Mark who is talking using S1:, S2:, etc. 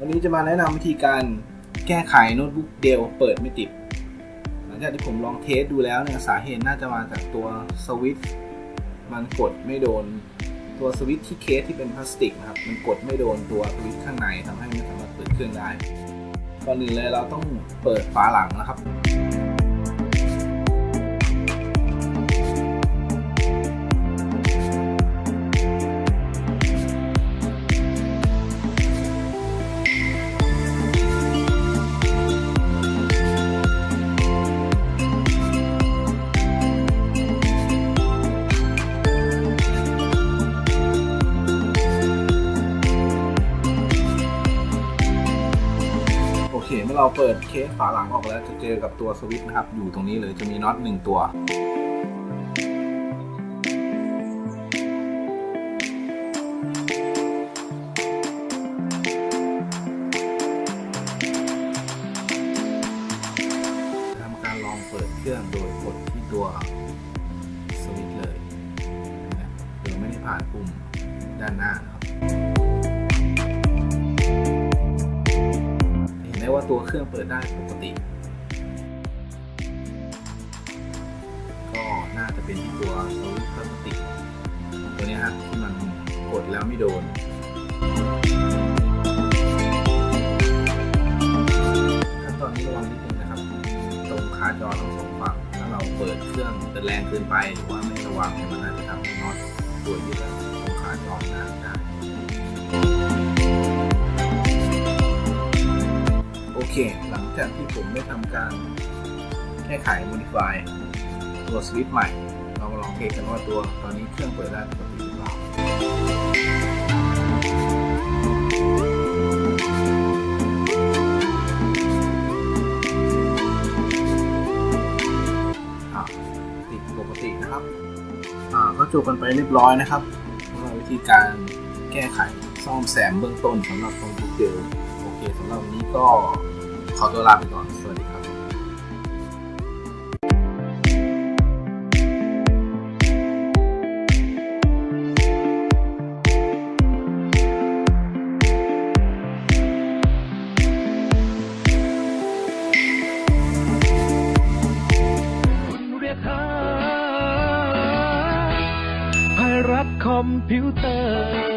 S1: วันนี้จะมาแนะนำวิธีการแก้ไขโน้ตบุ๊กเดลเปิดไม่ติด หลังจากที่ผมลองเทสดูแล้วเนี่ยสาเหตุน่าจะมาจากตัวสวิตช์มันกดไม่โดน ตัวสวิตช์ที่เคสที่เป็นพลาสติกนะครับมันกดไม่โดนตัวสวิตช์ข้างในทำให้ไม่สามารถเปิดเครื่องได้ก่อนอื่นเลยเราต้องเปิดฝาหลังนะครับ เค เมื่อเราเปิดเคสฝาหลังออกแล้วจะเจอกับตัวสวิตช์นะครับ อยู่ตรงนี้เลยจะมีน็อตหนึ่งตัวทำการลองเปิดเครื่องโดยกดที่ตัวสวิตช์เลยนะโดยไม่ได้ผ่านปุ่มด้านหน้า ว่าตัวเครื่องเปิดได้ปกติ ก็น่าจะเป็นที่ตัวสวิตช์พลาสติกตัวนี้ยฮะที่มันกดแล้วไม่โดนขั้นตอนนี้ระวังนิดนึงนะครับ ตรงคาจอทั้งสองฝั่งถ้าเราเปิดเครื่องแรงเกินไปหรือว่าไม่ระวังมันอาจจะทำให้น็อตตัวยึดอะตรงคาจอหนา เคหลังจากที่ผมได้ทำการแก้ไข modify ตัวสวิตใหม่ เรามาลองเทสกันว่าตัวตอนนี้เครื่องเปิดได้ปกติหรือเปล่าติดปกตินะครับก็จบกันไปเรียบร้อยนะครับสำหรับวิธีการแก้ไขซ่อมแซมเบื้องต้นสำหรับโน้ตบุ๊กเดลโอเคสำหรับวันนี้ก็ ขอตัวลาไปก่อน สวัสดีครับ
S2: เรียกหาให้รักคอมพิวเตอร์